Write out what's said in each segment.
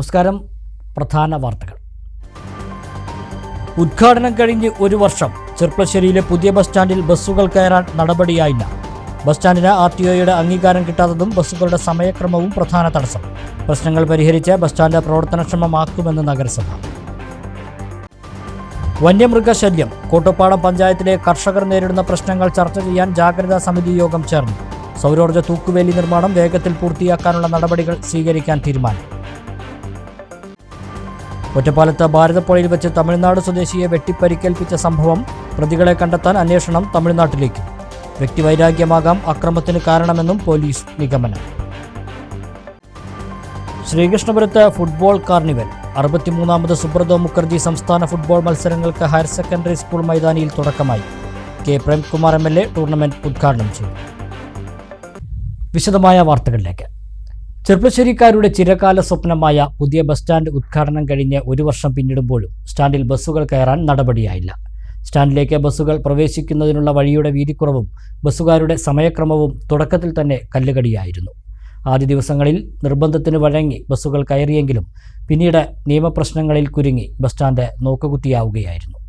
നമസ്കാരം. പ്രധാന വാർത്തകൾ. ഉദ്ഘാടനം കഴിഞ്ഞ് ഒരു വർഷം ചെർപ്പശ്ശേരിയിലെ പുതിയ ബസ് സ്റ്റാൻഡിൽ ബസ്സുകൾ കയറാൻ നടപടിയായില്ല. ബസ് സ്റ്റാൻഡിന് ആർ ടി ഒയുടെ അംഗീകാരം കിട്ടാത്തതും ബസ്സുകളുടെ സമയക്രമവും പ്രധാന തടസ്സം. പ്രശ്നങ്ങൾ പരിഹരിച്ച് ബസ് സ്റ്റാൻഡ് പ്രവർത്തനക്ഷമമാക്കുമെന്ന് നഗരസഭ. വന്യമൃഗശല്യം. കോട്ടപ്പാടം പഞ്ചായത്തിലെ കർഷകർ നേരിടുന്ന പ്രശ്നങ്ങൾ ചർച്ച ചെയ്യാൻ ജാഗ്രതാ സമിതി യോഗം ചേർന്നു. സൗരോർജ തൂക്കുവേലി നിർമ്മാണം വേഗത്തിൽ പൂർത്തിയാക്കാനുള്ള നടപടികൾ സ്വീകരിക്കാൻ തീരുമാനം. ഒറ്റപ്പാലത്ത് ഭാരതപ്പുഴയിൽ വെച്ച് തമിഴ്നാട് സ്വദേശിയെ വെട്ടിപ്പരിക്കേൽപ്പിച്ച സംഭവം പ്രതികളെ കണ്ടെത്താൻ അന്വേഷണം തമിഴ്നാട്ടിലേക്ക്. വ്യക്തിവൈരാഗ്യമാകാം അക്രമത്തിന് കാരണമെന്നും പോലീസ് നിഗമനം. ശ്രീകൃഷ്ണപുരത്ത് ഫുട്ബോൾ കാർണിവൽ. അറുപത്തിമൂന്നാമത് സുബ്രതോ മുഖർജി സംസ്ഥാന ഫുട്ബോൾ മത്സരങ്ങൾക്ക് ഹയർ സെക്കൻഡറി സ്കൂൾ മൈതാനിയിൽ തുടക്കമായി. K. Premkumar M. L. A. Tournament ഉദ്ഘാടനം ചെയ്തു. വിശദമായ വാർത്തകളിലേക്ക്. ചെറുപ്പശ്ശേരിക്കാരുടെ ചിരകാല സ്വപ്നമായ പുതിയ ബസ് സ്റ്റാൻഡ് ഉദ്ഘാടനം കഴിഞ്ഞ് ഒരു വർഷം പിന്നിടുമ്പോഴും സ്റ്റാൻഡിൽ ബസ്സുകൾ കയറാൻ നടപടിയായില്ല. സ്റ്റാൻഡിലേക്ക് ബസ്സുകൾ പ്രവേശിക്കുന്നതിനുള്ള വഴിയുടെ വീതിക്കുറവും ബസ്സുകാരുടെ സമയക്രമവും തുടക്കത്തിൽ തന്നെ കല്ലുകടിയായിരുന്നു. ആദ്യ ദിവസങ്ങളിൽ നിർബന്ധത്തിന് വഴങ്ങി ബസ്സുകൾ കയറിയെങ്കിലും പിന്നീട് നിയമപ്രശ്നങ്ങളിൽ കുരുങ്ങി ബസ് സ്റ്റാൻഡ് നോക്കുകുത്തിയാവുകയായിരുന്നു.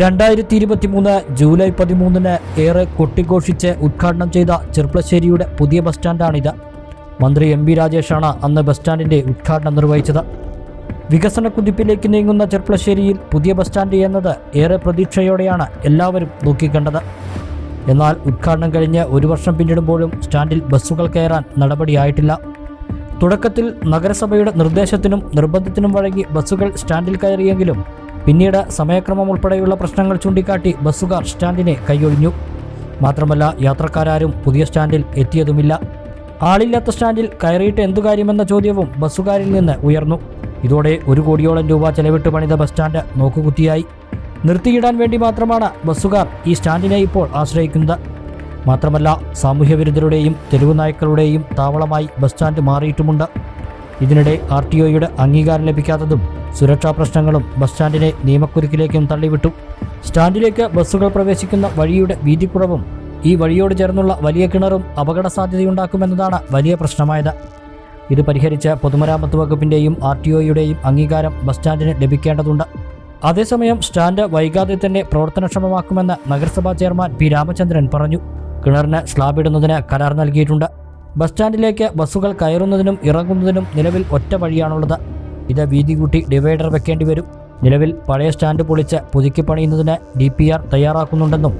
രണ്ടായിരത്തി ഇരുപത്തിമൂന്ന് ജൂലൈ പതിമൂന്നിന് ഏറെ കൊട്ടിഘോഷിച്ച് ഉദ്ഘാടനം ചെയ്ത ചെർപ്പളശ്ശേരിയുടെ പുതിയ ബസ് സ്റ്റാൻഡാണിത്. മന്ത്രി എം ബി രാജേഷാണ് അന്ന് ബസ് സ്റ്റാൻഡിന്റെ ഉദ്ഘാടനം നിർവഹിച്ചത്. വികസന കുതിപ്പിലേക്ക് നീങ്ങുന്ന ചെർപ്പളശ്ശേരിയിൽ പുതിയ ബസ് സ്റ്റാൻഡ് എന്നത് ഏറെ പ്രതീക്ഷയോടെയാണ് എല്ലാവരും നോക്കിക്കണ്ടത്. എന്നാൽ ഉദ്ഘാടനം കഴിഞ്ഞ് ഒരു വർഷം പിന്നിടുമ്പോഴും സ്റ്റാൻഡിൽ ബസ്സുകൾ കയറാൻ നടപടിയായിട്ടില്ല. തുടക്കത്തിൽ നഗരസഭയുടെ നിർദ്ദേശത്തിനും നിർബന്ധത്തിനും വഴങ്ങി ബസ്സുകൾ സ്റ്റാൻഡിൽ കയറിയെങ്കിലും പിന്നീട് സമയക്രമം ഉൾപ്പെടെയുള്ള പ്രശ്നങ്ങൾ ചൂണ്ടിക്കാട്ടി ബസ്സുകാർ സ്റ്റാൻഡിനെ കൈയൊഴിഞ്ഞു. മാത്രമല്ല യാത്രക്കാരും പുതിയ സ്റ്റാൻഡിൽ എത്തിയതുമില്ല. ആളില്ലാത്ത സ്റ്റാൻഡിൽ കയറിയിട്ട് എന്തു കാര്യമെന്ന ചോദ്യവും ബസ്സുകാരിൽ നിന്ന് ഉയർന്നു. ഇതോടെ ഒരു കോടിയോളം രൂപ ചെലവിട്ട് പണിത ബസ് സ്റ്റാൻഡ് നോക്കുകുത്തിയായി. നിർത്തിയിടാൻ വേണ്ടി മാത്രമാണ് ബസ്സുകാർ ഈ സ്റ്റാൻഡിനെ ഇപ്പോൾ ആശ്രയിക്കുന്നത്. മാത്രമല്ല സാമൂഹ്യവിരുദ്ധരുടെയും തെരുവു നായ്ക്കളുടെയും താവളമായി ബസ് സ്റ്റാൻഡ് മാറിയിട്ടുമുണ്ട്. ഇതിനിടെ ആർ ടി ഒയുടെ അംഗീകാരം ലഭിക്കാത്തതും സുരക്ഷാ പ്രശ്നങ്ങളും ബസ് സ്റ്റാൻഡിനെ നിയമക്കുരുക്കിലേക്കും തള്ളിവിട്ടു. സ്റ്റാൻഡിലേക്ക് ബസ്സുകൾ പ്രവേശിക്കുന്ന വഴിയുടെ വീതിക്കുറവും ഈ വഴിയോട് ചേർന്നുള്ള വലിയ കിണറും അപകട സാധ്യതയുണ്ടാക്കുമെന്നതാണ് വലിയ പ്രശ്നമായത്. ഇത് പരിഹരിച്ച് പൊതുമരാമത്ത് വകുപ്പിന്റെയും ആർ ടി ഒയുടെയും അംഗീകാരം ബസ് സ്റ്റാൻഡിന് ലഭിക്കേണ്ടതുണ്ട്. അതേസമയം സ്റ്റാൻഡ് വൈകാതെ തന്നെ പ്രവർത്തനക്ഷമമാക്കുമെന്ന് നഗരസഭാ ചെയർമാൻ പി രാമചന്ദ്രൻ പറഞ്ഞു. കിണറിന് സ്ലാബിടുന്നതിന് കരാർ നൽകിയിട്ടുണ്ട്. ബസ് സ്റ്റാൻഡിലേക്ക് ബസ്സുകൾ കയറുന്നതിനും ഇറങ്ങുന്നതിനും നിലവിൽ ഒറ്റ വഴിയാണുള്ളത്. ഇത് വീതി കൂട്ടി ഡിവൈഡർ വെക്കേണ്ടി വരും. നിലവിൽ പഴയ സ്റ്റാൻഡ് പൊളിച്ച് പുതുക്കി പണിയുന്നതിന് ഡി പി ആർ തയ്യാറാക്കുന്നുണ്ടെന്നും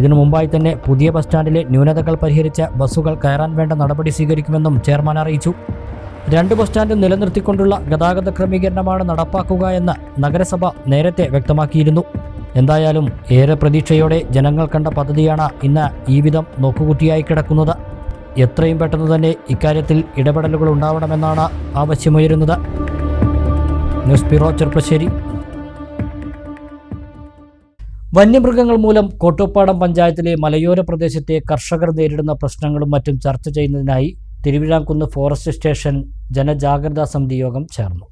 ഇതിനു മുമ്പായി തന്നെ പുതിയ ബസ് സ്റ്റാൻഡിലെ ന്യൂനതകൾ പരിഹരിച്ച് ബസ്സുകൾ കയറാൻ വേണ്ട നടപടി സ്വീകരിക്കുമെന്നും ചെയർമാൻ അറിയിച്ചു. രണ്ട് ബസ് സ്റ്റാൻഡ് നിലനിർത്തിക്കൊണ്ടുള്ള ഗതാഗത ക്രമീകരണമാണ് നടപ്പാക്കുക എന്ന് നഗരസഭ നേരത്തെ വ്യക്തമാക്കിയിരുന്നു. എന്തായാലും ഏറെ പ്രതീക്ഷയോടെ ജനങ്ങൾ കണ്ട പദ്ധതിയാണ് ഇന്ന് ഈ വിധം നോക്കുകുത്തിയായി കിടക്കുന്നത്. എത്രയും പെട്ടെന്ന് തന്നെ ഇക്കാര്യത്തിൽ ഇടപെടലുകൾ ഉണ്ടാവണമെന്നാണ് ആവശ്യമുയരുന്നത്. ന്യൂസ് ബ്യൂറോ ചെറുപ്പശ്ശേരി വന്യമൃഗങ്ങൾ മൂലം കോട്ടുപ്പാടം പഞ്ചായത്തിലെ മലയോര പ്രദേശത്തെ കർഷകർ നേരിടുന്ന പ്രശ്നങ്ങളും മറ്റും ചർച്ച ചെയ്യുന്നതിനായി തിരുവിഴാംകുന്ന് ഫോറസ്റ്റ് സ്റ്റേഷൻ ജനജാഗ്രതാ സമിതി യോഗം ചേർന്നു.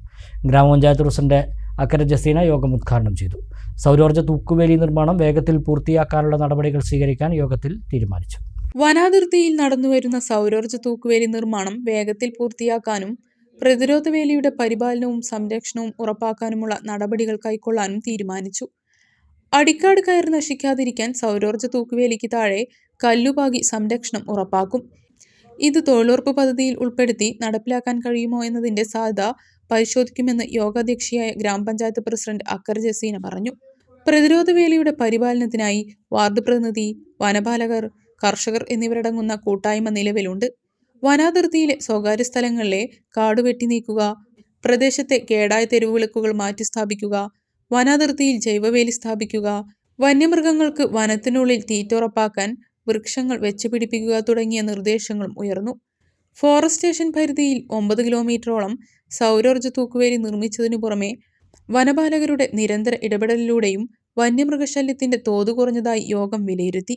ഗ്രാമപഞ്ചായത്ത് പ്രസിഡന്റ് അക്കര ജസീന യോഗം ഉദ്ഘാടനം ചെയ്തു. സൗരോർജ തൂക്കുവേലി നിർമ്മാണം വേഗത്തിൽ പൂർത്തിയാക്കാനുള്ള നടപടികൾ സ്വീകരിക്കാൻ യോഗത്തിൽ തീരുമാനിച്ചു. വനാതിർത്തിയിൽ നടന്നുവരുന്ന സൗരോർജ തൂക്കുവേലി നിർമ്മാണം വേഗത്തിൽ പൂർത്തിയാക്കാനും പ്രതിരോധ വേലിയുടെ പരിപാലനവും സംരക്ഷണവും ഉറപ്പാക്കാനുമുള്ള നടപടികൾ കൈക്കൊള്ളാനും തീരുമാനിച്ചു. അടിക്കാട് കയർ നശിക്കാതിരിക്കാൻ സൗരോർജ തൂക്കുവേലിക്ക് താഴെ കല്ലുപാകി സംരക്ഷണം ഉറപ്പാക്കും. ഇത് തൊഴിലുറപ്പ് പദ്ധതിയിൽ ഉൾപ്പെടുത്തി നടപ്പിലാക്കാൻ കഴിയുമോ എന്നതിന്റെ സാധ്യത പരിശോധിക്കുമെന്ന് യോഗാധ്യക്ഷയായ ഗ്രാമപഞ്ചായത്ത് പ്രസിഡന്റ് അക്കർ ജസീന പറഞ്ഞു. പ്രതിരോധ വേലിയുടെ പരിപാലനത്തിനായി വാർഡ് പ്രതിനിധി വനപാലകർ കർഷകർ എന്നിവരടങ്ങുന്ന കൂട്ടായ്മ നിലവിലുണ്ട്. വനാതിർത്തിയിലെ സ്വകാര്യ സ്ഥലങ്ങളിലെ കാട് വെട്ടി നീക്കുക പ്രദേശത്തെ കേടായ തെരുവുവിളക്കുകൾ മാറ്റി സ്ഥാപിക്കുക വനാതിർത്തിയിൽ ജൈവവേലി സ്ഥാപിക്കുക വന്യമൃഗങ്ങൾക്ക് വനത്തിനുള്ളിൽ തീറ്റുറപ്പാക്കാൻ വൃക്ഷങ്ങൾ വെച്ചുപിടിപ്പിക്കുക തുടങ്ങിയ നിർദ്ദേശങ്ങളും ഉയർന്നു. ഫോറസ്റ്റ് സ്റ്റേഷൻ പരിധിയിൽ ഒമ്പത് കിലോമീറ്ററോളം സൗരോർജ തൂക്കുവേലി നിർമ്മിച്ചതിനു പുറമെ വനപാലകരുടെ നിരന്തര ഇടപെടലിലൂടെയും വന്യമൃഗശല്യത്തിന്റെ തോത് കുറഞ്ഞതായി യോഗം വിലയിരുത്തി.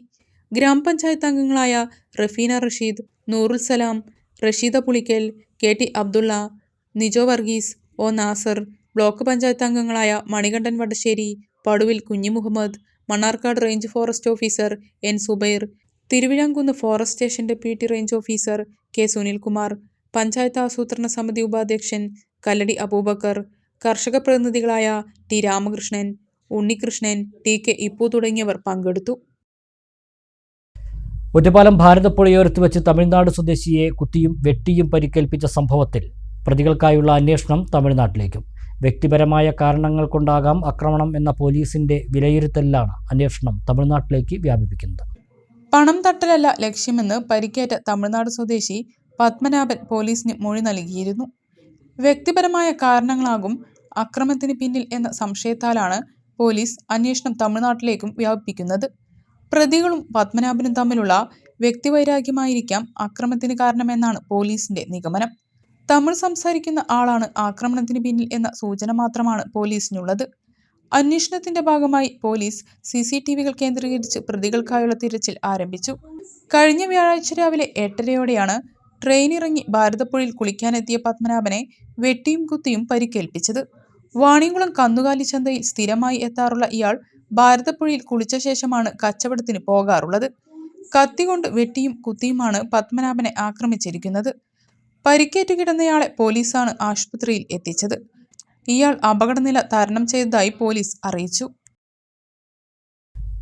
ഗ്രാമപഞ്ചായത്ത് അംഗങ്ങളായ Rafeena Rasheed Noorul Salam Rasheeda Pulikkal K T Abdulla Nijo Varghese O Nasar block panchayat അംഗങ്ങളായ Manikandan Vadasseri Paduvil Kunjimuhammad Mannarkkad range forest officer N Subair Thiruvizhamkunnu forest സ്റ്റേഷന്റെ P T range officer K Sunilkumar panchayat ആസൂത്രണ സമിതി ഉപാധ്യക്ഷൻ കല്ലടി അബൂബക്കർ കർഷക പ്രതിനിധികളായ T Ramakrishnan Unnikrishnan T K Ippu തുടങ്ങിയവർ പങ്കെടുത്തു. ഒറ്റപ്പാലം ഭാരതപ്പുഴയോരത്ത് വെച്ച് തമിഴ്നാട് സ്വദേശിയെ കുത്തിയും വെട്ടിയും പരിക്കേൽപ്പിച്ച സംഭവത്തിൽ പ്രതികൾക്കായുള്ള അന്വേഷണം തമിഴ്നാട്ടിലേക്കും. വ്യക്തിപരമായ കാരണങ്ങൾ കൊണ്ടാകാം ആക്രമണം എന്ന പോലീസിന്റെ വിലയിരുത്തലിലാണ് അന്വേഷണം തമിഴ്നാട്ടിലേക്ക് വ്യാപിപ്പിക്കുന്നത്. പണം തട്ടലല്ല ലക്ഷ്യമെന്ന് പരിക്കേറ്റ തമിഴ്നാട് സ്വദേശി പത്മനാഭൻ പോലീസിന് മൊഴി നൽകിയിരുന്നു. വ്യക്തിപരമായ കാരണങ്ങളാകും അക്രമത്തിന് പിന്നിൽ എന്ന സംശയത്താലാണ് പോലീസ് അന്വേഷണം തമിഴ്നാട്ടിലേക്കും വ്യാപിപ്പിക്കുന്നത്. പ്രതികളും പത്മനാഭനും തമ്മിലുള്ള വ്യക്തിവൈരാഗ്യമായിരിക്കാം അക്രമത്തിന് കാരണമെന്നാണ് പോലീസിന്റെ നിഗമനം. തമിഴ് സംസാരിക്കുന്ന ആളാണ് ആക്രമണത്തിന് പിന്നിൽ എന്ന സൂചന മാത്രമാണ് പോലീസിനുള്ളത്. അന്വേഷണത്തിന്റെ ഭാഗമായി പോലീസ് സി സി ടി വികൾ കേന്ദ്രീകരിച്ച് പ്രതികൾക്കായുള്ള തിരച്ചിൽ ആരംഭിച്ചു. കഴിഞ്ഞ വ്യാഴാഴ്ച രാവിലെ എട്ടരയോടെയാണ് ട്രെയിൻ ഇറങ്ങി ഭാരതപ്പുഴയിൽ കുളിക്കാനെത്തിയ പത്മനാഭനെ വെട്ടിയും കുത്തിയും പരിക്കേൽപ്പിച്ചത്. വാണിയംകുളം കന്നുകാലി ചന്തയിൽ സ്ഥിരമായി എത്താറുള്ള ഇയാൾ ഭാരതപ്പുഴയിൽ കുളിച്ച ശേഷമാണ് കച്ചവടത്തിന് പോകാറുള്ളത്. കത്തികൊണ്ട് വെട്ടിയും കുത്തിയുമാണ് പത്മനാഭനെ ആക്രമിച്ചിരിക്കുന്നത്. പരിക്കേറ്റു കിടന്നയാളെ പോലീസാണ് ആശുപത്രിയിൽ എത്തിച്ചത്. ഇയാൾ അപകടനില തരണം ചെയ്തതായി പോലീസ് അറിയിച്ചു.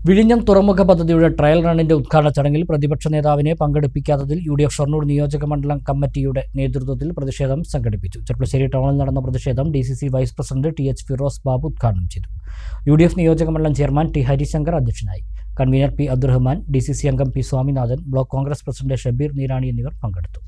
വിഴിഞ്ഞം തുറമുഖ പദ്ധതിയുടെ ട്രയൽ റണ്ണിന്റെ ഉദ്ഘാടന ചടങ്ങിൽ പ്രതിപക്ഷ നേതാവിനെ പങ്കെടുപ്പിക്കാത്തതിൽ യു ഡി എഫ് ഷൊർണൂർ നിയോജക മണ്ഡലം കമ്മിറ്റിയുടെ നേതൃത്വത്തിൽ പ്രതിഷേധം സംഘടിപ്പിച്ചു. ചെർപ്പശ്ശേരി ടൗണിൽ നടന്ന പ്രതിഷേധം D C C vice president T H Firoz Babu ഉദ്ഘാടനം ചെയ്തു. യു ഡി എഫ് നിയോജക മണ്ഡലം ചെയർമാൻ ടി ഹരിശങ്കർ അധ്യക്ഷനായി. Convener P Abdurahman D C C അംഗം P Swaminathan block Congress president Shabeer Neerani എന്നിവർ പങ്കെടുത്തു.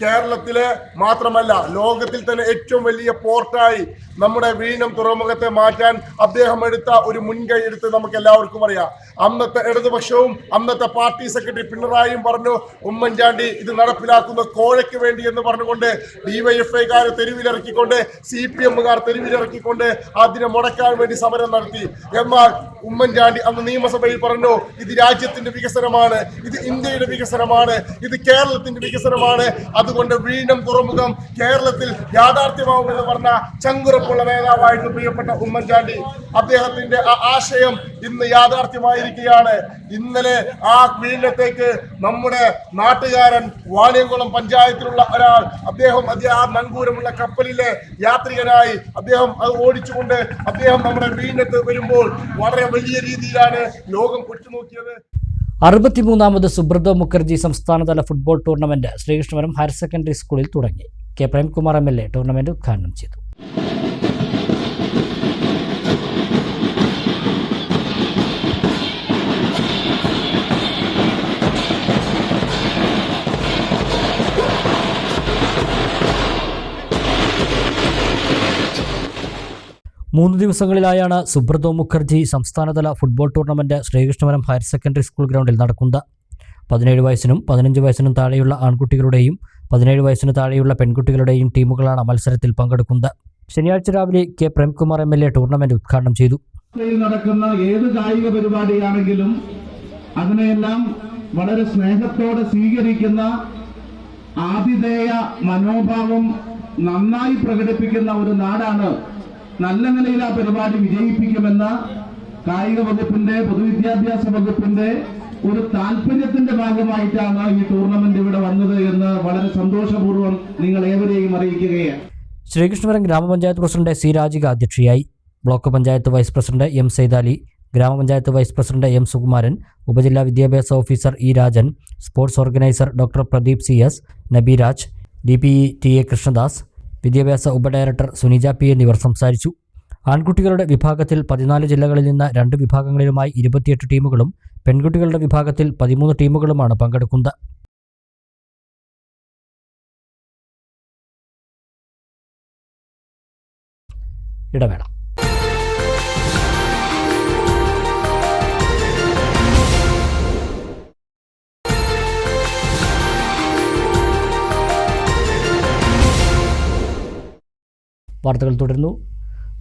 കേരളത്തിലെ മാത്രമല്ല ലോകത്തിൽ തന്നെ ഏറ്റവും വലിയ പോർട്ടായി നമ്മുടെ വീണ്ടും തുറമുഖത്തെ മാറ്റാൻ അദ്ദേഹം എടുത്ത ഒരു മുൻകൈ എടുത്ത് നമുക്ക് എല്ലാവർക്കും അറിയാം. അന്നത്തെ ഇടതുപക്ഷവും അന്നത്തെ പാർട്ടി സെക്രട്ടറി പിണറായിയും പറഞ്ഞു ഉമ്മൻചാണ്ടി ഇത് നടപ്പിലാക്കുന്ന കോഴയ്ക്ക് വേണ്ടി എന്ന് പറഞ്ഞുകൊണ്ട് ഡിവൈഎഫ്ഐക്കാർ തെരുവിലിറക്കിക്കൊണ്ട് സി പി എമ്മുകാർ തെരുവിലിറക്കിക്കൊണ്ട് അതിനെ മുടക്കാൻ വേണ്ടി സമരം നടത്തി. എന്നാൽ ഉമ്മൻചാണ്ടി അന്ന് നിയമസഭയിൽ പറഞ്ഞു ഇത് രാജ്യത്തിന്റെ വികസനമാണ് ഇത് ഇന്ത്യയുടെ വികസനമാണ് ഇത് കേരളത്തിന്റെ വികസനമാണ് അതുകൊണ്ട് വീണ്ടും തുറമുഖം കേരളത്തിൽ യാഥാർത്ഥ്യമാവുമെന്ന് പറഞ്ഞ ചങ്കുറപ്പുള്ള നേതാവായിരുന്നു പ്രിയപ്പെട്ട ഉമ്മൻചാണ്ടി. അദ്ദേഹത്തിന്റെ ആ ആശയം ഇന്ന് യാഥാർത്ഥ്യമായിരിക്കുകയാണ്. ഇന്നലെ ആ വീണ്ടത്തേക്ക് നമ്മുടെ നാട്ടുകാരൻ വാണിയംകുളം പഞ്ചായത്തിലുള്ള ഒരാൾ അദ്ദേഹം ആ നങ്കൂരമുള്ള കപ്പലിലെ യാത്രികനായി അദ്ദേഹം അത് ഓടിച്ചുകൊണ്ട് അദ്ദേഹം നമ്മുടെ വീണ്ടത്ത് വരുമ്പോൾ വളരെ വലിയ രീതിയിലാണ് ലോകം ഉറ്റുനോക്കിയത്. അറുപത്തിമൂന്നാമത് സുബ്രതോ മുഖർജി സംസ്ഥാനതല football tournament Sreekrishnapuram higher secondary സ്കൂളിൽ തുടങ്ങി. K Premkumar M L A tournament ഉദ്ഘാടനം ചെയ്തു. മൂന്ന് ദിവസങ്ങളിലായാണ് സുബ്രതോ മുഖർജി സംസ്ഥാനതല football tournament Sreekrishnapuram higher secondary school ഗ്രൗണ്ടിൽ നടക്കുന്നത്. പതിനേഴ് വയസ്സിനും പതിനഞ്ച് വയസ്സിനും താഴെയുള്ള ആൺകുട്ടികളുടെയും പതിനേഴ് വയസ്സിന് താഴെയുള്ള പെൺകുട്ടികളുടെയും ടീമുകളാണ് മത്സരത്തിൽ പങ്കെടുക്കുന്നത്. ശനിയാഴ്ച രാവിലെ K. Premkumar M. L. A tournament ഉദ്ഘാടനം ചെയ്തു. നടക്കുന്ന ഏത് കായിക പരിപാടിയാണെങ്കിലും അതിനെയെല്ലാം വളരെ സ്നേഹത്തോടെ സ്വീകരിക്കുന്ന ആതിഥേയ മനോഭാവം നന്നായി പ്രകടിപ്പിക്കുന്ന ഒരു നാടാണ് നല്ല നിലയിൽ ആ പരിപാടി വിജയിപ്പിക്കുമെന്ന കായിക വകുപ്പിന്റെ പൊതുവിദ്യാഭ്യാസ വകുപ്പിന്റെ ഒരു താല്പര്യത്തിന്റെ ഭാഗമായിട്ടാണ് ഈ ടൂർണമെന്റ് ഇവിടെ വന്നത് എന്ന് വളരെ സന്തോഷപൂർവം നിങ്ങൾ ഏവരെയും അറിയിക്കുകയാണ്. ശ്രീകൃഷ്ണപുരം ഗ്രാമപഞ്ചായത്ത് പ്രസിഡന്റ് സി രാജിക അധ്യക്ഷയായി. Block panchayat vice president M Saidali ഗ്രാമപഞ്ചായത്ത് വൈസ് പ്രസിഡന്റ് എം സുകുമാരൻ ഉപജില്ലാ വിദ്യാഭ്യാസ officer E Rajan sports organiser doctor Pradeep C S Nabiraj D P T A Krishnadas വിദ്യാഭ്യാസ ഉപഡയറക്ടർ സുനിജ പി എന്നിവർ സംസാരിച്ചു. ആൺകുട്ടികളുടെ വിഭാഗത്തിൽ പതിനാല് ജില്ലകളിൽ നിന്ന് രണ്ട് വിഭാഗങ്ങളിലുമായി ഇരുപത്തിയെട്ട് ടീമുകളും പെൺകുട്ടികളുടെ വിഭാഗത്തിൽ പതിമൂന്ന് ടീമുകളുമാണ് പങ്കെടുക്കുന്നത്. ഇടവേള. വാർത്തകൾ തുടരുന്നു.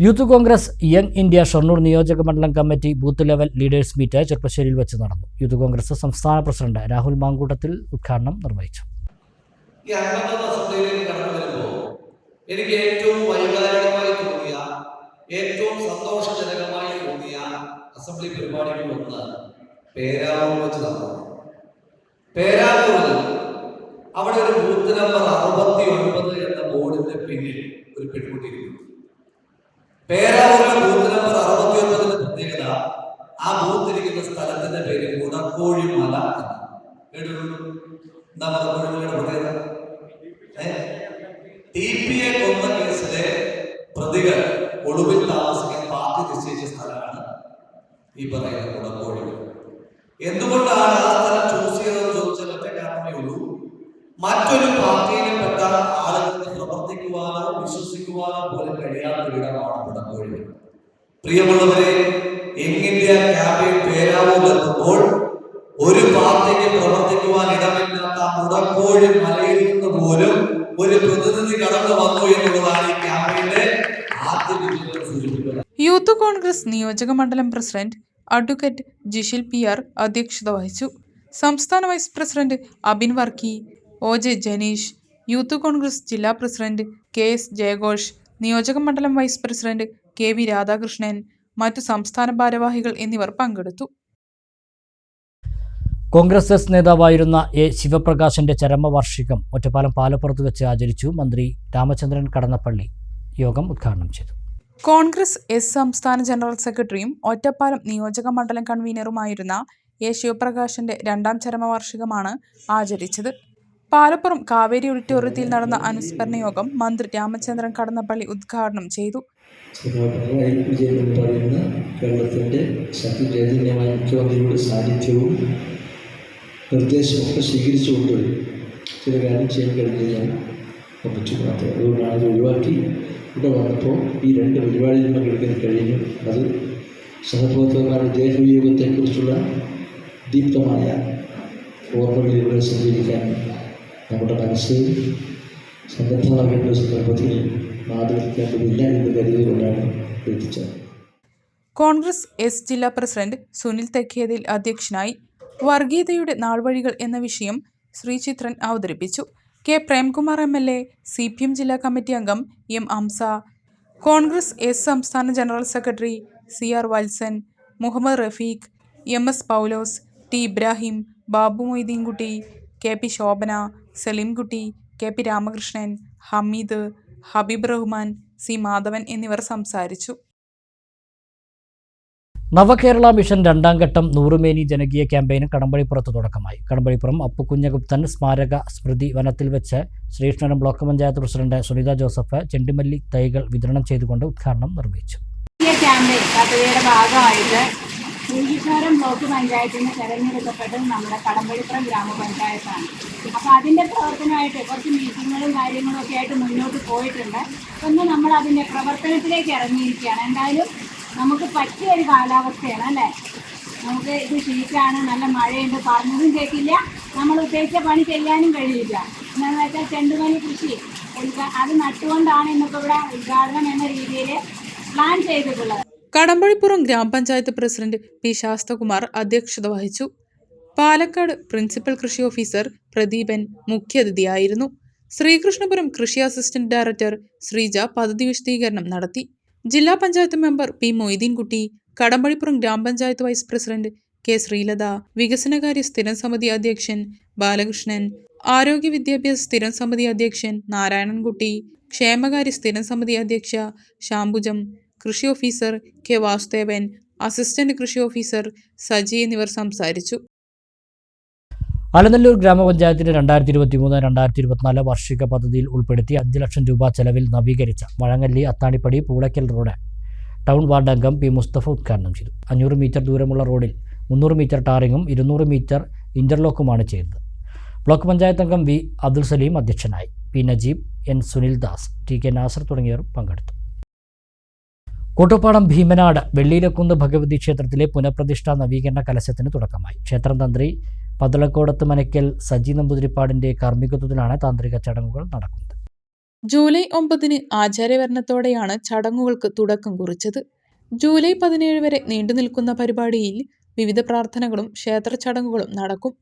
Youth Congress young India Shoranur നിയോജക മണ്ഡലം committee booth level leaders meet ചെറുപ്പശ്ശേരിയിൽ വെച്ച് നടന്നു. യൂത്ത് കോൺഗ്രസ് സംസ്ഥാന പ്രസിഡന്റ് രാഹുൽ മാങ്കൂട്ടത്തിൽ ഉദ്ഘാടനം നിർവഹിച്ചു. എനിക്ക് ഏറ്റവും വൈകാരികമായി തോന്നിയ ഏറ്റവും സന്തോഷജനകമായി തോന്നിയ അസംബ്ലി പരിപാടികളിൽ ഒന്ന് പേരാവൂർ വെച്ച് നടന്നു. അവിടെ ഒരു ബൂത്ത് നമ്പർ അറുപത്തി ഒൻപത് എന്ന ബോർഡിന്റെ പിന്നിൽ ഒരു പെൺകുട്ടി പേരാവൂരിലെ ബൂത്ത് നമ്പർ അറുപത്തി ഒൻപതിന്റെ പ്രത്യേകത ആ ബൂത്ത് ഇരിക്കുന്ന സ്ഥലത്തിന്റെ പേര് മുടക്കോഴി മല എന്നാണ് കേട്ടിട്ടുണ്ടോ? എന്താ മുടക്കോഴി മലയുടെ പ്രത്യേകത ടി പി എ കൊന്ന കേസിലെ പ്രതികൾ ഒളിവിൽ താമസിക്കാൻ പാർട്ടി നിശ്ചയിച്ച സ്ഥലമാണ് ഈ പറയുന്ന മുടക്കോഴി. എന്തുകൊണ്ടാണ് ആ പ്രിയമുള്ളവരെ യങ് ഇന്ത്യ ക്യാമ്പയിൻ പേരാവൂരിലെത്തുമ്പോൾ ഒരു പാർട്ടിക്ക് പ്രവർത്തിക്കുവാൻ ഇടമില്ലാത്ത ആ മുടക്കോഴി മലയിൽ നിന്ന് പോലും ഒരു പ്രതിനിധി കടന്നു വന്നു എന്നുള്ളതാണ് ഈ ക്യാമ്പയിന്റെ ആദ്യ യൂത്ത് കോൺഗ്രസ് നിയോജക മണ്ഡലം president advocate Jishil P R അധ്യക്ഷത വഹിച്ചു. സംസ്ഥാന vice president Abin Varkey O J Janeesh youth Congress ജില്ലാ പ്രസിഡന്റ് കെ എസ് ജയഘോഷ് നിയോജക മണ്ഡലം vice president K V Radhakrishnan മറ്റു സംസ്ഥാന ഭാരവാഹികൾ എന്നിവർ പങ്കെടുത്തു. കോൺഗ്രസ് എസ് നേതാവായിരുന്ന എ ശിവപ്രകാശിന്റെ ചരമവാർഷികം ഒറ്റപ്പാലം പാലപ്പുറത്ത് വെച്ച് ആചരിച്ചു മന്ത്രി രാമചന്ദ്രൻ കടന്നപ്പള്ളി. യോഗം ഉദ്ഘാടനം ചെയ്തു. കോൺഗ്രസ് എസ് സംസ്ഥാന ജനറൽ സെക്രട്ടറിയും ഒറ്റപ്പാലം നിയോജക മണ്ഡലം കൺവീനറുമായിരുന്ന എ ശിവപ്രകാശിന്റെ രണ്ടാം ചരമവാർഷികമാണ് ആചരിച്ചത്. പാലപ്പുറം കാവേരി ഓഡിറ്റോറിയത്തിൽ നടന്ന അനുസ്മരണ യോഗം മന്ത്രി രാമചന്ദ്രൻ കടന്നപ്പള്ളി ഉദ്ഘാടനം ചെയ്തു. പിണറായി വിജയൻ എന്ന് പറയുന്ന കേരളത്തിന്റെ ശക്തിചൈതന്യമായ മുഖ്യമന്ത്രിയുടെ സാന്നിധ്യവും നിർദ്ദേശമൊക്കെ സ്വീകരിച്ചുകൊണ്ട് ചില കാര്യം ചെയ്യാൻ കഴിഞ്ഞില്ല പറ്റും മാത്രം അതുകൊണ്ടാണ് അത് ഒഴിവാക്കി ഇവിടെ വന്നപ്പോൾ ഈ രണ്ട് പരിപാടിയിൽ പങ്കെടുക്കാൻ കഴിഞ്ഞു. അത് സഹപ്രവർത്തകന്മാരുടെ ദേഹവിയോഗത്തെക്കുറിച്ചുള്ള ദീപ്തമായ ഓർമ്മകളിലൂടെ സഞ്ചരിക്കാൻ നമ്മുടെ മനസ്സ് സന്നദ്ധമാകേണ്ട സന്ദർഭത്തിൽ മാതൃകരിക്കേണ്ടതില്ല എന്ന് കരുതിയതുകൊണ്ടാണ് എത്തിച്ചത് കോൺഗ്രസ് എസ് ജില്ലാ പ്രസിഡന്റ് സുനിൽ തെക്കേതിൽ അധ്യക്ഷനായി വർഗീയതയുടെ നാൾവഴികൾ എന്ന വിഷയം ശ്രീചിത്രൻ അവതരിപ്പിച്ചു. K Premkumar M L A C P M ജില്ലാ കമ്മിറ്റി അംഗം എം അംസ കോൺഗ്രസ് എസ് സംസ്ഥാന general secretary C R Valsan Muhammad Rafeeq M S Paulose T Ibrahim Babu Moideenkutty K P Shobhana Saleemkutty K P Ramakrishnan Hameed Habeeb Rahman C Madhavan എന്നിവർ സംസാരിച്ചു. നവകേരള mission രണ്ടാം ഘട്ടം നൂറുമേനി ജനകീയ ക്യാമ്പയിന് കടമ്പഴിപ്പുറത്ത് തുടക്കമായി. കടമ്പളിപ്പുറം അപ്പു കുഞ്ഞഗുപ്തൻ സ്മാരക സ്മൃതി വനത്തിൽ വെച്ച് ശ്രീകൃഷ്ണനം ബ്ലോക്ക് പഞ്ചായത്ത് പ്രസിഡന്റ് സുനിത ജോസഫ് ചെണ്ടുമല്ലി തൈകൾ വിതരണം ചെയ്തുകൊണ്ട് ഉദ്ഘാടനം നിർവഹിച്ചു. ഈ ക്യാമ്പയിൻ പദ്ധതിയുടെ ഭാഗമായിട്ട് ശ്രീകൃഷ്ണപുരം ബ്ലോക്ക് പഞ്ചായത്തിൽ നിന്ന് തെരഞ്ഞെടുക്കപ്പെട്ടത് നമ്മുടെ കടമ്പഴിപ്പുറം ഗ്രാമപഞ്ചായത്താണ്. അപ്പോൾ അതിന്റെ പ്രവർത്തനമായിട്ട് കുറച്ച് മീറ്റിങ്ങുകളും കാര്യങ്ങളും ഒക്കെ ആയിട്ട് മുന്നോട്ട് പോയിട്ടുണ്ട്. ഒന്ന് നമ്മൾ അതിന്റെ പ്രവർത്തനത്തിലേക്ക് ഇറങ്ങിയിരിക്കുകയാണ്. എന്തായാലും നമുക്ക് പറ്റിയ ഒരു കാലാവസ്ഥയാണ് അല്ലേ? നമുക്ക് ഇത് ഷീറ്റാണ് നല്ല മഴയുണ്ട് പറഞ്ഞതും കേൾക്കില്ല നമ്മൾ ഉദ്ദേശിച്ച പണി ചെയ്യാനും കഴിയില്ല. എന്താണെന്ന് വെച്ചാൽ ചെണ്ടുമല്ലി കൃഷി. അത് നട്ടുകൊണ്ടാണ് ഇന്നിപ്പോൾ ഇവിടെ ഉദ്ഘാടനം എന്ന രീതിയിൽ പ്ലാൻ ചെയ്തിട്ടുള്ളത്. കടമ്പഴിപ്പുറം ഗ്രാമപഞ്ചായത്ത് പ്രസിഡന്റ് പി ശാസ്തകുമാർ അധ്യക്ഷത വഹിച്ചു. പാലക്കാട് പ്രിൻസിപ്പൽ കൃഷി ഓഫീസർ പ്രദീപൻ മുഖ്യാതിഥിയായിരുന്നു. ശ്രീകൃഷ്ണപുരം കൃഷി അസിസ്റ്റന്റ് ഡയറക്ടർ ശ്രീജ പദ്ധതി വിശദീകരണം നടത്തി. ജില്ലാ പഞ്ചായത്ത് മെമ്പർ പി മൊയ്തീൻകുട്ടി കടമ്പഴിപ്പുറം ഗ്രാമപഞ്ചായത്ത് വൈസ് പ്രസിഡന്റ് കെ ശ്രീലത വികസനകാര്യ സ്ഥിരം സമിതി അധ്യക്ഷൻ ബാലകൃഷ്ണൻ ആരോഗ്യ വിദ്യാഭ്യാസ സ്ഥിരം സമിതി അധ്യക്ഷൻ നാരായണൻകുട്ടി ക്ഷേമകാര്യ സ്ഥിരം സമിതി അധ്യക്ഷ ശാംബുജം കൃഷി ഓഫീസർ കെ വാസുദേവൻ അസിസ്റ്റന്റ് കൃഷി ഓഫീസർ സജി എന്നിവർ സംസാരിച്ചു. അലനല്ലൂർ ഗ്രാമപഞ്ചായത്തിന്റെ രണ്ടായിരത്തി ഇരുപത്തി മൂന്ന് രണ്ടായിരത്തി ഇരുപത്തിനാല് വാർഷിക പദ്ധതിയിൽ ഉൾപ്പെടുത്തി അഞ്ച് ലക്ഷം രൂപ ചെലവിൽ നവീകരിച്ച Vazhangalli Athanippadi Poolakkal road town ward അംഗം പി മുസ്തഫ ഉദ്ഘാടനം ചെയ്തു. അഞ്ഞൂറ് മീറ്റർ ദൂരമുള്ള റോഡിൽ മുന്നൂറ് മീറ്റർ ടാറിങ്ങും ഇരുന്നൂറ് മീറ്റർ ഇന്റർലോക്കുമാണ് ചെയ്തത് ബ്ലോക്ക് പഞ്ചായത്ത് അംഗം വി അബ്ദുൽ സലീം അധ്യക്ഷനായി. P Najeeb N Sunil Das T K Nasar തുടങ്ങിയവർ പങ്കെടുത്തു. കോട്ടുപ്പാടം ഭീമനാട് വെള്ളിയിലക്കുന്ന് ഭഗവതി ക്ഷേത്രത്തിലെ പുനഃപ്രതിഷ്ഠാ നവീകരണ കലശത്തിന് തുടക്കമായി. ക്ഷേത്രം തന്ത്രി പതളക്കോടത്ത് മനയ്ക്കൽ സജി നമ്പൂതിരിപ്പാടിന്റെ കാർമ്മികത്വത്തിലാണ് താന്ത്രിക ചടങ്ങുകൾ നടക്കുന്നത്. ജൂലൈ ഒമ്പതിന് ആചാര്യവരണത്തോടെയാണ് ചടങ്ങുകൾക്ക് തുടക്കം കുറിച്ചത്. ജൂലൈ പതിനേഴ് വരെ നീണ്ടുനിൽക്കുന്ന പരിപാടിയിൽ വിവിധ പ്രാർത്ഥനകളും ക്ഷേത്ര ചടങ്ങുകളും നടക്കും.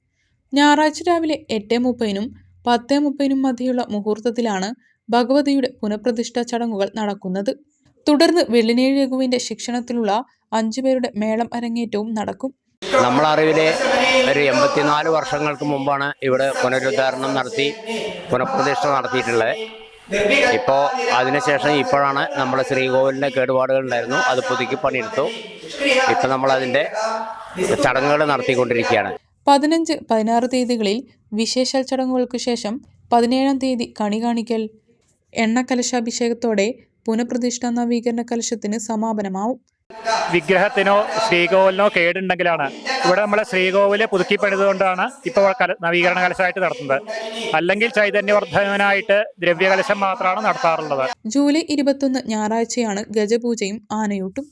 ഞായറാഴ്ച രാവിലെ എട്ട് മുപ്പതിനും പത്ത് മുപ്പതിനും മധ്യയുള്ള മുഹൂർത്തത്തിലാണ് ഭഗവതിയുടെ പുനഃപ്രതിഷ്ഠാ ചടങ്ങുകൾ നടക്കുന്നത്. തുടർന്ന് വെള്ളിനേഴ് രഘുവിന്റെ ശിക്ഷണത്തിലുള്ള അഞ്ചുപേരുടെ മേളം അരങ്ങേറ്റവും നടക്കും. നമ്മളറിവിലെ ഒരു എൺപത്തിനാല് വർഷങ്ങൾക്ക് മുമ്പാണ് ഇവിടെ പുനരുദ്ധാരണം നടത്തി പുനഃപ്രതിഷ്ഠ നടത്തിയിട്ടുള്ളത്. ഇപ്പോൾ അതിനുശേഷം ഇപ്പോഴാണ് നമ്മുടെ ശ്രീകോവിലിന്റെ കേടുപാടുകൾ ഉണ്ടായിരുന്നു അത് പുതുക്കി പണിയെടുത്തു. ഇപ്പം നമ്മളതിന്റെ ചടങ്ങുകൾ നടത്തിക്കൊണ്ടിരിക്കുകയാണ്. പതിനഞ്ച് പതിനാറ് തീയതികളിൽ വിശേഷ ചടങ്ങുകൾക്ക് ശേഷം പതിനേഴാം തീയതി കണി കാണിക്കൽ എണ്ണക്കലശാഭിഷേകത്തോടെ പുനഃപ്രതിഷ്ഠാ നവീകരണ കലശത്തിന് സമാപനമാവും. വിഗ്രഹത്തിനോ ശ്രീകോവിലിനോ കേടുണ്ടെങ്കിലാണ്. ഇവിടെ നമ്മളെ ശ്രീകോവിൽ പുതുക്കി പണിതുകൊണ്ടാണ് ഇപ്പോൾ കല നവീകരണ കലശമായിട്ട് നടത്തുന്നത്. അല്ലെങ്കിൽ ചൈതന്യവർദ്ധനായിട്ട് ദ്രവ്യകലശം മാത്രമാണ് നടത്താറുള്ളത്. ജൂലൈ ഇരുപത്തൊന്ന് ഞായറാഴ്ചയാണ് ഗജപൂജയും ആനയൂട്ടും.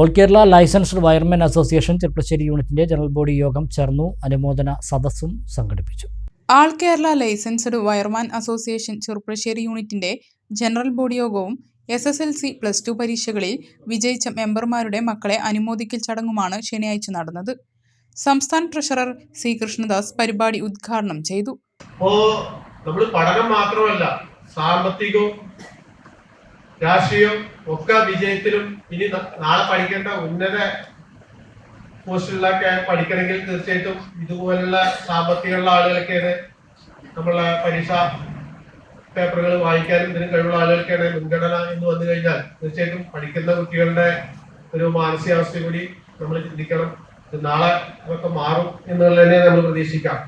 All Kerala licensed wiremen association Cherpulassery യൂണിറ്റിന്റെ ജനറൽ ബോഡി യോഗം ചേർന്നു. അനുമോദന സദസ്സും സംഘടിപ്പിച്ചു. All Kerala licensed wireman association Cherpulassery യൂണിറ്റിന്റെ ജനറൽ ബോഡി യോഗവും S S L C plus two പരീക്ഷകളിൽ വിജയിച്ച മെമ്പർമാരുടെ മക്കളെ അനുമോദിക്കൽ ചടങ്ങുമാണ് ശനിയാഴ്ച നടന്നത്. സംസ്ഥാന ട്രഷറർ സി കൃഷ്ണദാസ് പരിപാടി ഉദ്ഘാടനം ചെയ്തു. നമ്മൾ പഠനം മാത്രമല്ല സാമ്പത്തികവും രാഷ്ട്രീയവും ഒക്കെ വിജയത്തിലും ഇനി നാളെ പഠിക്കേണ്ട ഉന്നത പോസ്റ്റിലൊക്കെ പഠിക്കണമെങ്കിൽ തീർച്ചയായിട്ടും ഇതുപോലുള്ള സാമ്പത്തികമുള്ള ആളുകളൊക്കെയാണ് നമ്മളെ പരീക്ഷ പേപ്പറുകൾ വായിക്കാനും ഇതിന് കഴിവുള്ള ആളുകൾക്കാണ് മുൻഗണന എന്ന് വന്നു കഴിഞ്ഞാൽ തീർച്ചയായിട്ടും പഠിക്കുന്ന കുട്ടികളുടെ ഒരു മാനസികാവസ്ഥ കൂടി നമ്മൾ ചിന്തിക്കണം. നാളെ അതൊക്കെ മാറും എന്നുള്ളതിനെ നമ്മൾ പ്രതീക്ഷിക്കാം.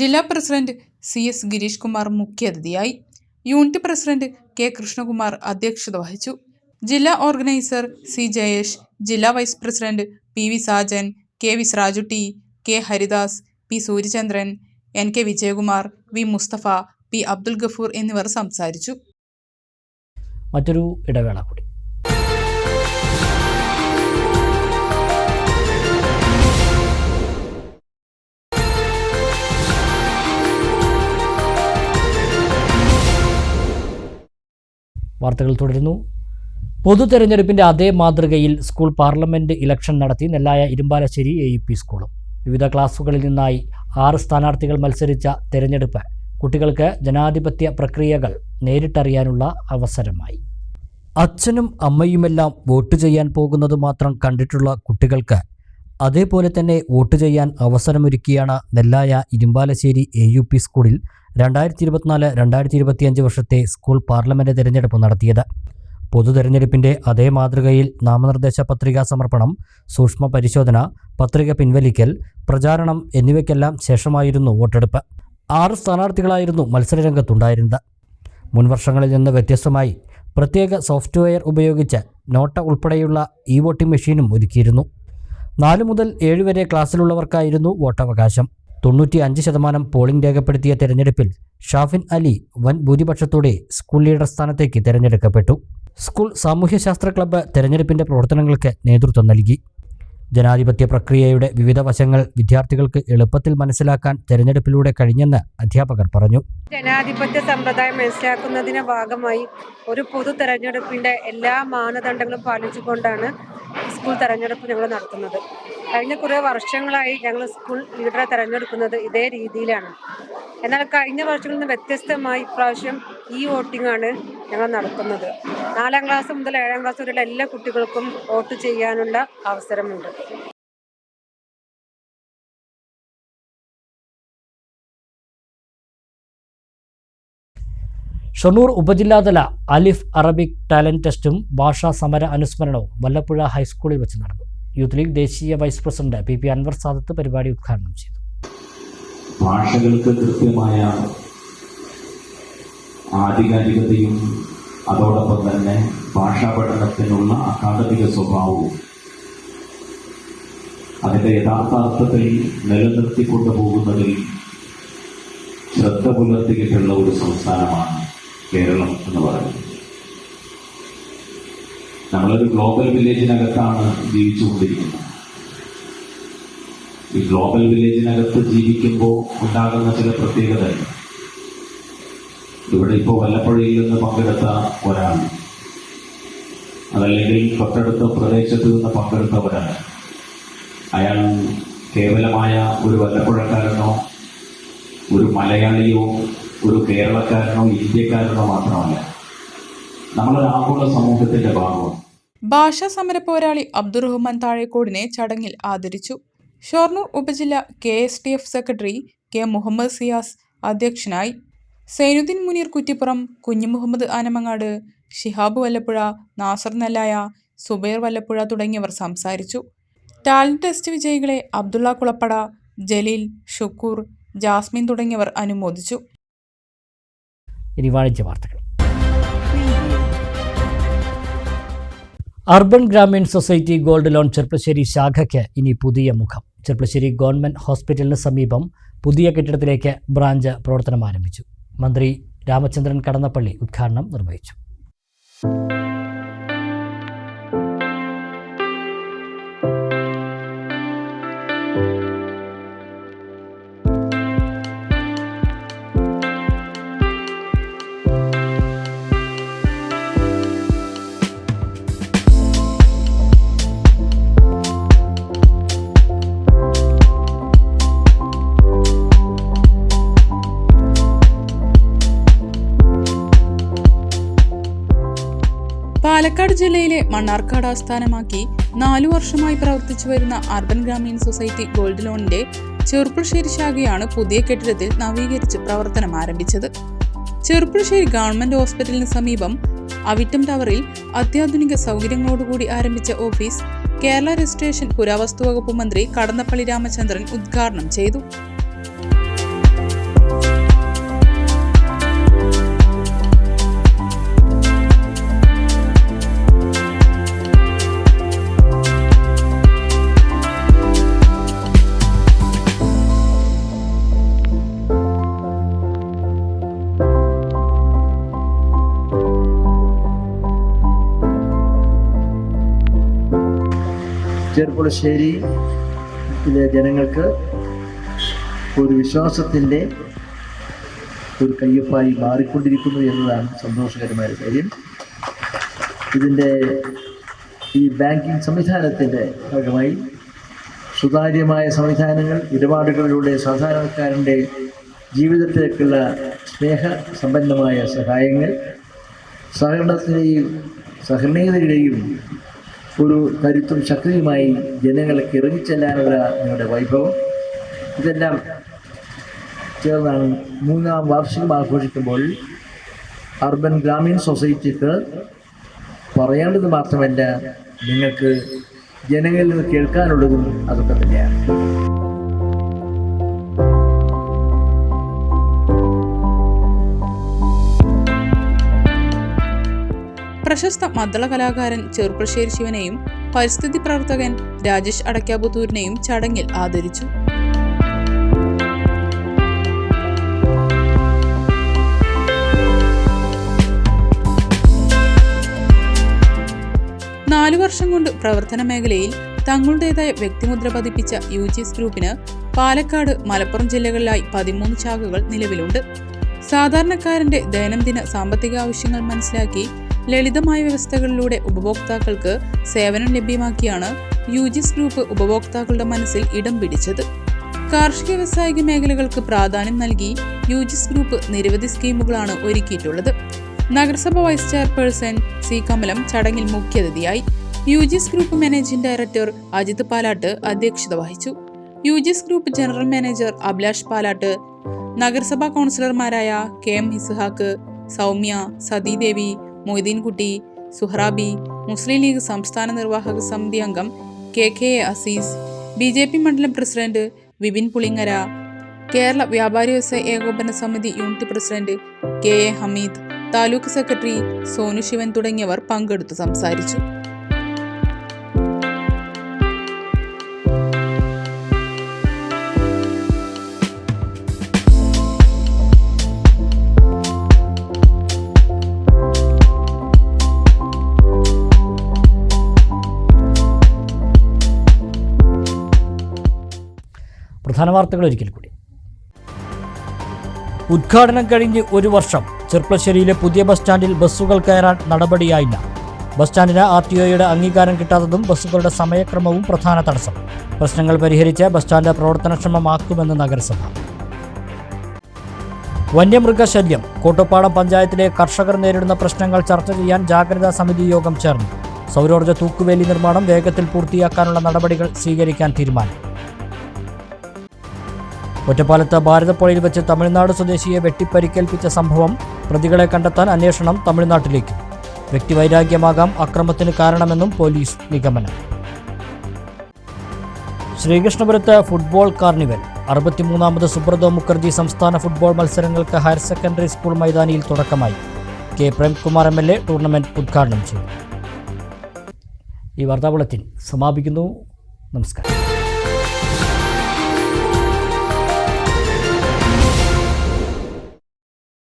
ജില്ലാ president C S Gireesh Kumar മുഖ്യാതിഥിയായി യൂണിറ്റ് പ്രസിഡന്റ് കെ കൃഷ്ണകുമാർ അധ്യക്ഷത വഹിച്ചു. ജില്ലാ ഓർഗനൈസർ സി ജയേഷ് ജില്ലാ vice president P V Sajan K V K Haridas P Suryachandran N K Vijayakumar V Mustafa P Abdul Gafoor എന്നിവർ സംസാരിച്ചു. മറ്റൊരു ഇടവേള കൂടി. വാർത്തകൾ തുടരുന്നു. പൊതു തെരഞ്ഞെടുപ്പിന്റെ അതേ മാതൃകയിൽ സ്കൂൾ പാർലമെന്റ് ഇലക്ഷൻ നടത്തി Nellaya Irumbalassery A U P സ്കൂളും. വിവിധ ക്ലാസുകളിൽ നിന്നായി ആറ് സ്ഥാനാർത്ഥികൾ മത്സരിച്ച തെരഞ്ഞെടുപ്പ് കുട്ടികൾക്ക് ജനാധിപത്യ പ്രക്രിയകൾ നേരിട്ടറിയാനുള്ള അവസരമായി. അച്ഛനും അമ്മയുമെല്ലാം വോട്ട് ചെയ്യാൻ പോകുന്നത് മാത്രം കണ്ടിട്ടുള്ള കുട്ടികൾക്ക് അതേപോലെ തന്നെ വോട്ട് ചെയ്യാൻ അവസരമൊരുക്കിയാണ് Nellaya Irumbalassery A U P സ്കൂളിൽ രണ്ടായിരത്തി ഇരുപത്തിനാല് രണ്ടായിരത്തി ഇരുപത്തിയഞ്ച് വർഷത്തെ സ്കൂൾ പാർലമെന്റ് തിരഞ്ഞെടുപ്പ് നടത്തിയത്. പൊതു തെരഞ്ഞെടുപ്പിന്റെ അതേ മാതൃകയിൽ നാമനിർദ്ദേശ പത്രികാ സമർപ്പണം സൂക്ഷ്മ പരിശോധന പത്രിക പിൻവലിക്കൽ പ്രചാരണം എന്നിവയ്ക്കെല്ലാം ശേഷമായിരുന്നു വോട്ടെടുപ്പ്. ആറ് സ്ഥാനാർത്ഥികളായിരുന്നു മത്സരരംഗത്തുണ്ടായിരുന്നത്. മുൻവർഷങ്ങളിൽ നിന്ന് വ്യത്യസ്തമായി പ്രത്യേക സോഫ്റ്റ്വെയർ ഉപയോഗിച്ച് നോട്ട ഉൾപ്പെടെയുള്ള ഇ വോട്ടിംഗ് മെഷീനും ഒരുക്കിയിരുന്നു. നാലു മുതൽ ഏഴ് വരെ ക്ലാസ്സിലുള്ളവർക്കായിരുന്നു വോട്ടവകാശം. തൊണ്ണൂറ്റി അഞ്ച് ശതമാനം പോളിംഗ് രേഖപ്പെടുത്തിയ തെരഞ്ഞെടുപ്പിൽ ഷാഫിൻ അലി വൻ ഭൂരിപക്ഷത്തോടെ സ്കൂൾ ലീഡർ സ്ഥാനത്തേക്ക് തെരഞ്ഞെടുക്കപ്പെട്ടു. സ്കൂൾ സാമൂഹ്യശാസ്ത്ര ക്ലബ്ബ് തെരഞ്ഞെടുപ്പിന്റെ പ്രവർത്തനങ്ങൾക്ക് നേതൃത്വം നൽകി. ജനാധിപത്യ പ്രക്രിയയുടെ വിവിധ വശങ്ങൾ വിദ്യാർത്ഥികൾക്ക് എളുപ്പത്തിൽ മനസ്സിലാക്കാൻ തെരഞ്ഞെടുപ്പിലൂടെ കഴിഞ്ഞെന്ന് അധ്യാപകർ പറഞ്ഞു. ജനാധിപത്യ സമ്പ്രദായം മനസ്സിലാക്കുന്നതിന്റെ ഭാഗമായി ഒരു പൊതു തെരഞ്ഞെടുപ്പിന്റെ എല്ലാ മാനദണ്ഡങ്ങളും പാലിച്ചുകൊണ്ടാണ് സ്കൂൾ തെരഞ്ഞെടുപ്പ് ഞങ്ങൾ നടത്തുന്നത്. കഴിഞ്ഞ കുറേ വർഷങ്ങളായി ഞങ്ങൾ സ്കൂൾ ലീഡറെ തെരഞ്ഞെടുക്കുന്നത് ഇതേ രീതിയിലാണ്. എന്നാൽ കഴിഞ്ഞ വർഷങ്ങളിൽ നിന്ന് വ്യത്യസ്തമായി ഇപ്രാവശ്യം ഈ വോട്ടിംഗ് ആണ് ഞങ്ങൾ നടത്തുന്നത്. നാലാം ക്ലാസ് മുതൽ ഏഴാം ക്ലാസ് വരെയുള്ള എല്ലാ കുട്ടികൾക്കും വോട്ട് ചെയ്യാനുള്ള അവസരമുണ്ട്. ഷൊർണൂർ ഉപജില്ലാതല അലിഫ് അറബിക് ടാലന്റ് ടെസ്റ്റും ഭാഷാ സമര അനുസ്മരണവും വല്ലപ്പുഴ ഹൈസ്കൂളിൽ വെച്ച് നടന്നു. യൂത്ത് ലീഗ് ദേശീയ vice president P P Anwar Sadath പരിപാടി ഉദ്ഘാടനം ചെയ്തു. ഭാഷകൾക്ക് കൃത്യമായ ആധികാരികതയും അതോടൊപ്പം തന്നെ ഭാഷാ പഠനത്തിനുള്ള അക്കാദമിക സ്വഭാവവും അതിന്റെ യഥാർത്ഥ അർത്ഥത്തിൽ നിലനിർത്തിക്കൊണ്ടു പോകുന്നതിൽ ശ്രദ്ധ പുലർത്തിയിട്ടുള്ള ഒരു സംസ്ഥാനമാണ് കേരളം എന്ന് പറയുന്നത്. നമ്മളൊരു ഗ്ലോബൽ വില്ലേജിനകത്താണ് ജീവിച്ചുകൊണ്ടിരിക്കുന്നത്. ഈ ഗ്ലോബൽ വില്ലേജിനകത്ത് ജീവിക്കുമ്പോൾ ഉണ്ടാകുന്ന ചില പ്രത്യേകതകൾ. ഇവിടെ ഇപ്പോൾ വല്ലപ്പുഴയിൽ നിന്ന് പങ്കെടുത്ത ഒരാൾ. അതല്ലെങ്കിൽ തൊട്ടടുത്ത പ്രദേശത്ത് നിന്ന് പങ്കെടുത്ത ഒരാൾ. അയാൾ കേവലമായ ഒരു വല്ലപ്പുഴക്കാരനോ ഒരു മലയാളിയോ ഒരു കേരളക്കാരനോ ഇന്ത്യക്കാരനോ മാത്രമല്ല. നമ്മളൊരു ആഗോള സമൂഹത്തിന്റെ ഭാഗമാണ്. ഭാഷാ സമര പോരാളി അബ്ദുറഹ്മാൻ താഴേക്കോടിനെ ചടങ്ങിൽ ആദരിച്ചു. ഷൊർണൂർ ഉപജില്ല K S T F secretary K Muhammad Siyas അധ്യക്ഷനായി. സൈനുദ്ദീൻ മുനീർ കുറ്റിപ്പുറം കുഞ്ഞുമുഹമ്മദ് ആനമങ്ങാട് ഷിഹാബ് വല്ലപ്പുഴ നാസർ നല്ലായ സുബൈർ വല്ലപ്പുഴ തുടങ്ങിയവർ സംസാരിച്ചു. ടാലന്റ് ടെസ്റ്റ് വിജയികളെ അബ്ദുള്ള കുളപ്പട ജലീൽ ഷുക്കൂർ ജാസ്മിൻ തുടങ്ങിയവർ അനുമോദിച്ചു. ഇനി വാണിജ്യ വാർത്തകൾ. Urban Grameen society gold loan Cherpulassery ശാഖയ്ക്ക് ഇനി പുതിയ മുഖം. ചെർപ്പശ്ശേരി ഗവൺമെന്റ് ഹോസ്പിറ്റലിന് സമീപം പുതിയ കെട്ടിടത്തിലേക്ക് ബ്രാഞ്ച് പ്രവർത്തനം ആരംഭിച്ചു. മന്ത്രി രാമചന്ദ്രൻ കടന്നപ്പള്ളി ഉദ്ഘാടനം നിർവഹിച്ചു. മണ്ണാർക്കാട് ആസ്ഥാനമാക്കി നാലു വർഷമായി പ്രവർത്തിച്ചു വരുന്ന അർബൻ ഗ്രാമീൺ സൊസൈറ്റി ഗോൾഡ് ലോണിന്റെ ചെറുപ്പുളശ്ശേരി ശാഖയാണ് പുതിയ കെട്ടിടത്തിൽ നവീകരിച്ച് പ്രവർത്തനം ആരംഭിച്ചത്. ചെറുപ്പുളശ്ശേരി ഗവൺമെന്റ് ഹോസ്പിറ്റലിന് സമീപം അവിറ്റം ടവറിൽ അത്യാധുനിക സൗകര്യങ്ങളോടുകൂടി ആരംഭിച്ച ഓഫീസ് കേരള രജിസ്ട്രേഷൻ പുരാവസ്തു വകുപ്പ് മന്ത്രി കടന്നപ്പള്ളി രാമചന്ദ്രൻ ഉദ്ഘാടനം ചെയ്തു. ചെറുപ്പുളശ്ശേരിയിലെ ജനങ്ങൾക്ക് ഒരു വിശ്വാസത്തിന്റെ ഒരു കയ്യൊപ്പായി മാറിക്കൊണ്ടിരിക്കുന്നു എന്നതാണ് സന്തോഷകരമായ കാര്യം. ഇതിന്റെ ഈ ബാങ്കിങ് സംവിധാനത്തിന്റെ ഭാഗമായി സുതാര്യമായ സംവിധാനങ്ങൾ ഇടപാടുകളിലൂടെ സാധാരണക്കാരന്റെ ജീവിതത്തിലേക്കുള്ള സ്നേഹ സമ്പന്നമായ സഹായങ്ങൾ സഹകരണത്തിന്റെയും സഹനീയതയുടെയും ഒരു കരുത്തും ശക്തിയുമായി ജനങ്ങൾക്ക് ഇറങ്ങിച്ചെല്ലാനുള്ള നിങ്ങളുടെ വൈഭവം. ഇതെല്ലാം ചേർന്നാണ് മൂന്നാം വാർഷികം ആഘോഷിക്കുമ്പോൾ അർബൻ ഗ്രാമീൺ സൊസൈറ്റിക്ക് പറയേണ്ടത് മാത്രമല്ല നിങ്ങൾക്ക് ജനങ്ങളിൽ നിന്ന് കേൾക്കാനുള്ളതും അതൊക്കെ തന്നെയാണ്. പ്രശസ്ത മദ്ദള കലാകാരൻ ചെറുപ്പശ്ശേരി ശിവനെയും പരിസ്ഥിതി പ്രവർത്തകൻ രാജേഷ് അടക്കാപുത്തൂരിനെയും ചടങ്ങിൽ ആദരിച്ചു. നാലു വർഷം കൊണ്ട് പ്രവർത്തന മേഖലയിൽ തങ്ങളുടേതായ വ്യക്തിമുദ്ര പതിപ്പിച്ച യു ജിസ് ഗ്രൂപ്പിന് പാലക്കാട് മലപ്പുറം ജില്ലകളിലായി പതിമൂന്ന് ശാഖകൾ നിലവിലുണ്ട്. സാധാരണക്കാരന്റെ ദൈനംദിന സാമ്പത്തിക ആവശ്യങ്ങൾ മനസ്സിലാക്കി ലളിതമായ വ്യവസ്ഥകളിലൂടെ ഉപഭോക്താക്കൾക്ക് സേവനം ലഭ്യമാക്കിയാണ് യുജിസ് ഗ്രൂപ്പ് ഉപഭോക്താക്കളുടെ മനസ്സിൽ ഇടം പിടിച്ചത്. കാർഷിക വ്യവസായിക മേഖലകൾക്ക് പ്രാധാന്യം നൽകി യുജിസ് ഗ്രൂപ്പ് നിരവധി സ്കീമുകളാണ് ഒരുക്കിയിട്ടുള്ളത്. നഗരസഭ വൈസ് ചെയർപേഴ്സൺ സി കമലം ചടങ്ങിൽ മുഖ്യാതിഥിയായി UGS group managing director Ajith Palatt അധ്യക്ഷത വഹിച്ചു. UGS group general manager Abhilash Palatt നഗരസഭാ കൗൺസിലർമാരായ K M Ishaq Soumya Sathidevi Moideenkutty Suhrabi Muslim league സംസ്ഥാന നിർവാഹക സമിതി അംഗം K K Azeez B J P മണ്ഡലം പ്രസിഡന്റ് വിപിൻ പുളിങ്ങര കേരള വ്യാപാരി വ്യവസായ ഏകോപന സമിതി unit president K A Hameed taluk secretary Sonu Sivan തുടങ്ങിയവർ പങ്കെടുത്തു സംസാരിച്ചു. പ്രധാന വാർത്തകൾ ഒരിക്കൽ കൂടി. ഉദ്ഘാടനം കഴിഞ്ഞ് ഒരു വർഷം ചെർപ്പശ്ശേരിയിലെ പുതിയ ബസ് സ്റ്റാൻഡിൽ ബസ്സുകൾ കയറാൻ നടപടിയായില്ല. ബസ് സ്റ്റാൻഡിന് ആർ ടി ഒയുടെ അംഗീകാരം കിട്ടാത്തതും ബസ്സുകളുടെ സമയക്രമവും പ്രധാന തടസ്സം. പ്രശ്നങ്ങൾ പരിഹരിച്ച് ബസ് സ്റ്റാൻഡ് പ്രവർത്തനക്ഷമമാക്കുമെന്ന് നഗരസഭ. വന്യമൃഗശല്യം. കോട്ടപ്പാടം പഞ്ചായത്തിലെ കർഷകർ നേരിടുന്ന പ്രശ്നങ്ങൾ ചർച്ച ചെയ്യാൻ ജാഗ്രതാ സമിതി യോഗം ചേർന്നു. സൗരോർജ തൂക്കുവേലി നിർമ്മാണം വേഗത്തിൽ പൂർത്തിയാക്കാനുള്ള നടപടികൾ സ്വീകരിക്കാൻ തീരുമാനം. ഒറ്റപ്പാലത്ത് ഭാരതപ്പുഴയിൽ വെച്ച് തമിഴ്നാട് സ്വദേശിയെ വെട്ടിപ്പരിക്കേൽപ്പിച്ച സംഭവം പ്രതികളെ കണ്ടെത്താൻ അന്വേഷണം തമിഴ്നാട്ടിലേക്ക്. വ്യക്തിവൈരാഗ്യമാകാം അക്രമത്തിന് കാരണമെന്നും പോലീസ് നിഗമനം. ശ്രീകൃഷ്ണപുരത്ത് ഫുട്ബോൾ കാർണിവൽ. അറുപത്തിമൂന്നാമത് സുബ്രതോ മുഖർജി സംസ്ഥാന ഫുട്ബോൾ മത്സരങ്ങൾക്ക് ഹയർ സെക്കൻഡറി സ്കൂൾ മൈതാനിയിൽ തുടക്കമായി. K. Premkumar M. L. A tournament ഉദ്ഘാടനം ചെയ്തു. ഈ വാർത്താ ബുള്ളറ്റിൻ സമാപിക്കുന്നു. നമസ്കാരം.